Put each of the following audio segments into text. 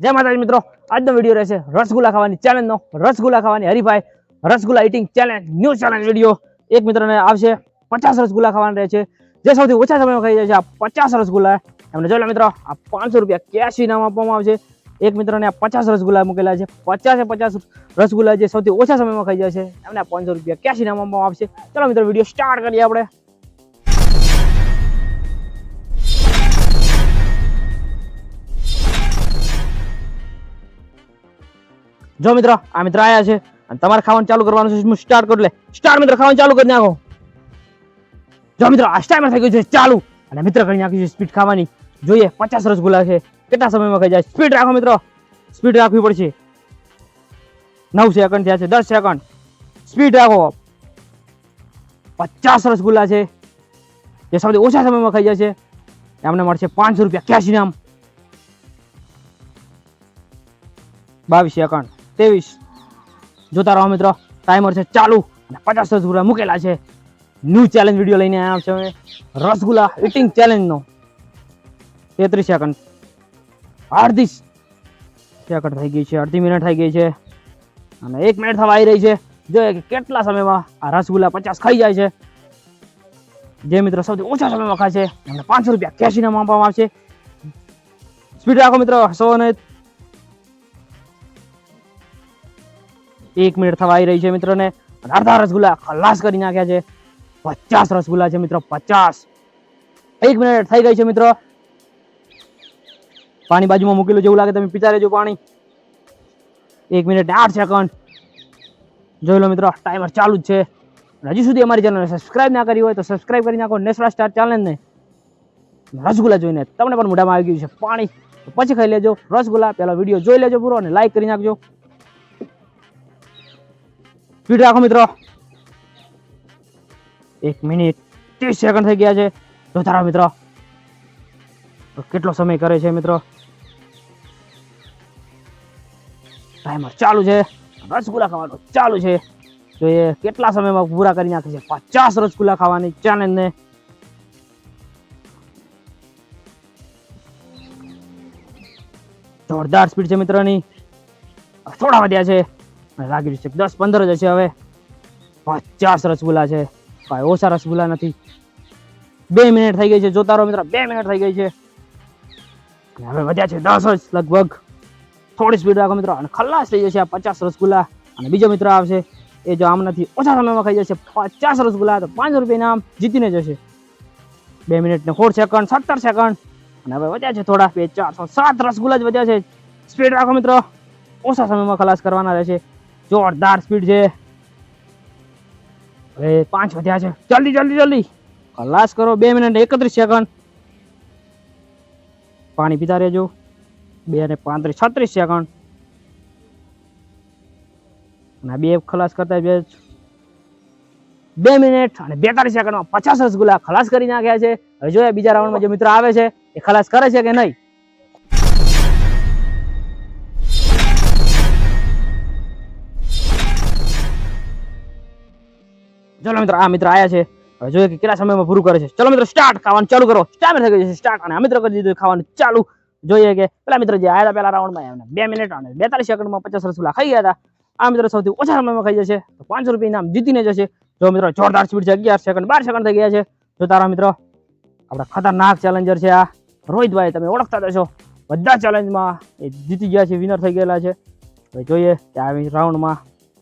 જય માતાજી મિત્રો. આજનો વીડિયો રહેશે રસગુલ્લા ખાવાની ચેલેન્જનો રસગુલ્લા ખાવાની હરીફાઈ, rasgulla eating challenge new challenge video એક મિત્રને આવશે પચાસ રસગુલ્લા ખાવાના રહે છે. જે સૌથી ઓછા સમયમાં ખાઈ જાય છે આ પચાસ રસગુલ્લા. એમને જોઈ લો મિત્રો, આ પાંચસો રૂપિયા કેશ ઇનામ આપવામાં આવશે. એક મિત્રને આ પચાસ રસગુલ્લા મૂકેલા છે. પચાસે પચાસ રસગુલ્લા જે સૌથી ઓછા સમયમાં ખાઈ જાય છે, એમને આ પાંચસો રૂપિયા કેશ ઇનામ આપવામાં આવશે. ચલો મિત્રો, વીડિયો સ્ટાર્ટ કરીએ આપણે. જો મિત્રો, આ મિત્ર આયા છે અને તમારે ખાવાનું ચાલુ કરવાનું છે સ્ટાર્ટ કરું લે સ્ટાર્ટ મિત્ર ખાવાનું ચાલુ કરી નાખો. જો મિત્રો, આ ટાઈમર થઈ ગયું છે, ચાલુ. અને મિત્ર કરી નાખ્યું છે સ્પીડ ખાવાની. જોઈએ, પચાસ રસગુલ્લા છે. કેટલા સમયમાં ખાઈ જાય? સ્પીડ રાખો મિત્રો. સ્પીડ રાખવી પડશે. નવ સેકન્ડ થયા છે, દસ સેકન્ડ સ્પીડ રાખો. પચાસ રસગુલ્લા છે. જે સૌથી ઓછા સમયમાં ખાઈ જાય છે. એમને મળશે પાંચસો રૂપિયા કેશ ઇનામ. બાવીસ સેકન્ડ ત્રેવીસ. જોતા રહો મિત્રો ટાઈમર છે ચાલુ. અને પચાસ રસગુલ્લા મૂકેલા છે. ન્યૂ ચેલેન્જ વીડિયો લઈને આવ્યા છે અમે રસગુલ્લા ઇટિંગ ચેલેન્જનો તેત્રીસ સેકન્ડ અડધી સેકન્ડ થઈ ગઈ છે. અડધી મિનિટ થઈ ગઈ છે. અને એક મિનિટ થવા આવી રહી છે. જોઈએ કે કેટલા સમયમાં આ રસગુલ્લા પચાસ ખાઈ જાય છે. જે મિત્રો સૌથી ઓછા સમયમાં ખાય છે. એમને પાંચસો રૂપિયા કેશ ઇનામ આપવામાં આવશે. સ્પીડ રાખો મિત્રો, સો એક મિનિટ થવા આવી રહી છે મિત્રોને. અડધા રસગુલ્લા ખલાસ કરી નાખ્યા છે. પચાસ રસગુલ્લા છે મિત્રો, પચાસ. એક મિનિટ થઈ ગઈ છે મિત્રો. પાણી બાજુમાં મૂકેલું જેવું લાગે તમે પીતા રહેજો પાણી. એક મિનિટ આઠ સેકન્ડ. જોઈ લો મિત્રો, ટાઈમર ચાલુ જ છે. હજી સુધી અમારી ચેનલને સબસ્ક્રાઇબ ના કરી હોય તો સબસ્ક્રાઇબ કરી નાખો નેસરા સ્ટાર ચેનલને રસગુલ્લા જોઈને તમને પણ મોઢામાં આવી ગયું છે પાણી. પછી ખાઈ લેજો રસગુલ્લા, પહેલાં વીડિયો જોઈ લેજો પૂરો અને લાઈક કરી નાખજો. સ્પીડ રાખો મિત્રો. એક મિનિટ ત્રીસ સેકન્ડ થઈ ગયા છે. જોતા મિત્રો, તો કેટલો સમય કરે છે મિત્રો? ટાઈમર ચાલુ છે. રસગુલ્લા ખાવાનો ચાલુ છે. જોઈએ કેટલા સમયમાં પૂરા કરી નાખે છે? પચાસ રસગુલ્લા ખાવાની ચેલેન્જ ને. જોરદાર સ્પીડ છે મિત્રોની. થોડા વધ્યા છે. લાગી રહ્યું છે દસ પંદર જ હશે હવે. પચાસ રસગુલ્લા છે. ભાઈ ઓછા રસગુલ્લા નથી. બે મિનિટ થઈ ગઈ છે. જોતા રહો મિત્ર, બે મિનિટ થઈ ગઈ છે. હવે વધ્યા છે દસ જ લગભગ. થોડી સ્પીડ રાખો મિત્રો. અને ખલાસ થઈ જશે આ પચાસ રસગુલ્લા. અને બીજો મિત્ર આવશે. એ જો આમ નથી, ઓછા સમયમાં ખાઈ જશે. પચાસ રસગુલ્લા તો પાંચસો રૂપિયા ઇનામ જીતીને જશે. બે મિનિટ ને સોળ સેકન્ડ, સત્તર સેકન્ડ. અને હવે વધ્યા છે થોડા. બે ચાર સાત રસગુલ્લા જ વધ્યા છે. સ્પીડ રાખો મિત્રો. ઓછા સમયમાં ખલાસ કરવાના રહેશે. જોરદાર સ્પીડ છે. હવે પાંચ વધ્યા છે. જલ્દી જલ્દી જલ્દી. ખલાસ કરો બે મિનિટ એકત્રીસ સેકન્ડ પાણી પીતા રહેજો. બે ને પાંત્રીસ, છત્રીસ સેકન્ડ અને બે ખલાસ કરતા બે બે મિનિટ અને બેતાલીસ સેકન્ડમાં પચાસ રસગુલ્લા ખલાસ કરી નાખ્યા છે. હવે જોઈએ બીજા રાઉન્ડમાં જે મિત્ર આવે છે, એ ખલાસ કરે છે કે નહીં? ચલો મિત્રો, આ મિત્ર આયા છે. હવે જોઈએ કે કેટલા સમયમાં પૂરું કરે છે. ચલો મિત્રો સ્ટાર્ટ ખાવાનું ચાલુ કરો. સ્ટામિન થઈ ગયું છે સ્ટાર્ટ અને આ મિત્ર કરી દીધું ખાવાનું ચાલુ. જોઈએ કે પેલા મિત્ર જે આયા પેલા રાઉન્ડમાં એમને બે મિનિટ અને બેતાલીસ સેકન્ડમાં પચાસ રસગુલ્લા ખાઈ ગયા હતા. આ મિત્ર સૌથી ઓછા સમયમાં ખાઈ જશે. તો પાંચસો રૂપિયા ઇનામ જીતીને જશે. જો મિત્રો, જોરદાર સ્પીડ છે, અગિયાર સેકન્ડ બાર સેકન્ડ થઈ ગયા છે. જો તારા મિત્રો, આપણા ખતરનાક ચેલેન્જર છે આ. રોહિતભાઈ, તમે ઓળખતા જશો બધા ચેલેન્જમાં એ જીતી ગયા છે વિનર થઈ ગયેલા છે. જોઈએ કે આ રાઉન્ડમાં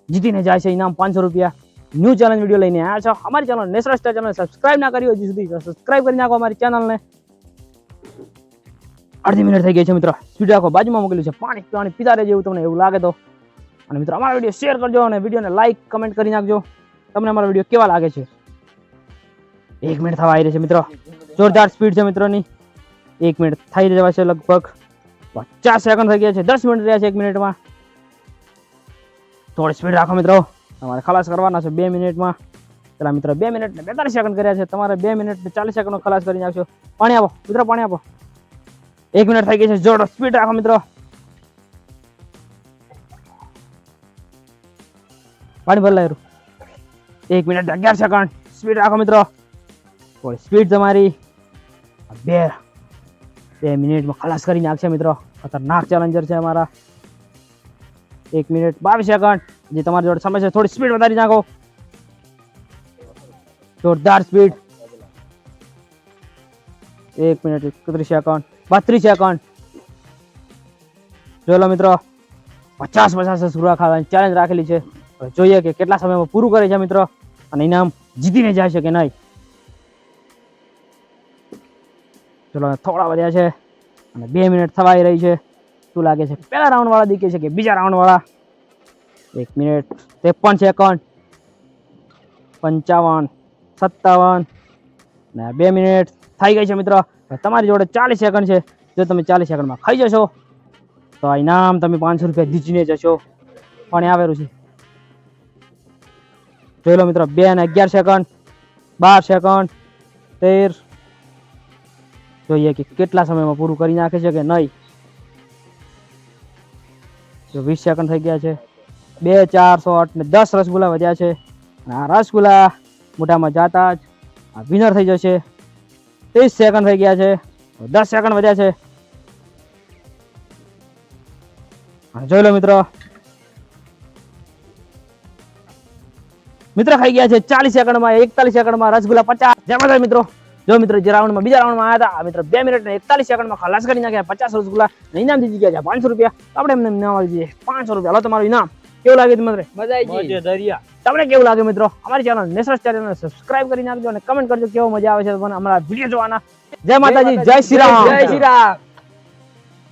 જીતીને જાય છે, ઇનામ પાંચસો રૂપિયા. ન્યૂ ચેલેન્જ વીડિયો લઈને આવ્યા છો. અમારી channel National Star channel subscribe ના કરી હજી સુધી સબસ્ક્રાઇબ કરી નાખો અમારી ચેનલને. અડધી મિનિટ થઈ ગઈ છે મિત્રો. સ્પીડ રાખો બાજુમાં મોકલ્યું છે. પાણી પાણી પીતા રહેજો એવું તમને એવું લાગે તો. અને મિત્રો, અમારા વીડિયો શેર કરજો અને વિડીયોને લાઈક કમેન્ટ કરી નાખજો. તમને અમારો વીડિયો કેવા લાગે છે? એક મિનિટ થવા આવી રહી છે મિત્રો. જોરદાર સ્પીડ છે મિત્રોની. એક મિનિટ થઈ જવા છે લગભગ. પચાસ સેકન્ડ થઈ ગયા છે. દસ મિનિટ રહ્યા છે એક મિનિટમાં થોડી સ્પીડ રાખો મિત્રો. તમારે ખલાસ કરવાના છે બે મિનિટમાં. પેલા મિત્રો બે મિનિટ ને બેતાલીસ સેકન્ડ કર્યા છે. તમારે બે મિનિટ ચાલીસ સેકન્ડ ખલાસ કરીને આવશો પાણી આપો, મિત્રો પાણી આપો. એક મિનિટ થઈ ગઈ છે. જોર સ્પીડ રાખો, મિત્રો. પાણી ભરલાયું એક મિનિટ અગિયાર સેકન્ડ સ્પીડ રાખો, મિત્રો. સ્પીડ તમારી. બે બે મિનિટમાં ખલાસ કરી નાખશે મિત્રો. ખતરનાક ચેલેન્જર છે અમારા. એક મિનિટ બાવીસ સેકન્ડ જે તમારી જોડે સમય છે, થોડી સ્પીડ વધારી નાખો. જોરદાર સ્પીડ એક મિનિટ, એકત્રીસ સેકન્ડ બત્રીસ સેકન્ડ જોઈ લો મિત્રો, પચાસ પચાસ સુરા ખાવાની ચેલેન્જ રાખેલી છે. જોઈએ કે કેટલા સમયમાં પૂરું કરે છે મિત્રો, અને ઇનામ જીતીને જાય છે કે નહીં. ચલો થોડા વધ્યા છે, અને બે મિનિટ થવાઈ રહી છે. શું લાગે છે? પહેલા રાઉન્ડ વાળા દીકે છે કે બીજા રાઉન્ડ વાળા? એક મિનિટ. ત્રેપન સેકન્ડ પંચાવન, સત્તાવન. ને બે મિનિટ થઈ ગઈ છે મિત્રો. તમારી જોડે ચાલીસ સેકન્ડ છે. જો તમે ચાલીસ સેકન્ડમાં ખાઈ જશો, તો આ ઇનામ તમે પાંચસો રૂપિયા જીતીને જશો. પણ આવેલું છે. જોઈ લો મિત્રો, બે અને અગિયાર સેકન્ડ બાર સેકન્ડ તેર. જોઈએ કે કેટલા સમયમાં પૂરું કરી નાખે છે કે નહીં. જો વીસ સેકન્ડ થઈ ગયા છે. બે, ચાર સો ને દસ રસગુલ્લા વધ્યા છે. અને આ રસગુલ્લા મોઢામાં જાતા જ આ વિનર થઈ જશે. ત્રીસ સેકન્ડ થઈ ગયા છે. દસ સેકન્ડ વધ્યા છે. જોઈ લો મિત્રો. મિત્ર ખાઈ ગયા છે ચાલીસ સેકન્ડમાં એકતાલીસ સેકન્ડમાં રસગુલ્લા પચાસ. જય માતા મિત્રો. જો મિત્રો જે રાઉન્ડમાં બીજા રાઉન્ડમાં આવ્યા હતા મિત્રો બે મિનિટ એકતાલીસ સેકન્ડમાં ખલાસ કરી નાખ્યા, પચાસ રસગુલ્લા ઇનામ જીતી ગયા છે, પાંચસો રૂપિયા. આપણે એમને ઇનામ આવી જઈએ પાંચસો રૂપિયા. હાલો તમારું ઇનામ. કેવું લાગે તમને? મજા આવી ગઈ. દરિયા. તમને કેવું લાગે મિત્રો? અમારી ચેનલ નેશનલ ચેનલ સબસ્ક્રાઇબ કરી નાખજો અને કમેન્ટ કરજો કેવો મજા આવે છે તમને અમારા વીડિયો જોવાના. જય માતાજી જય શ્રી રામ. જય શ્રી રામ.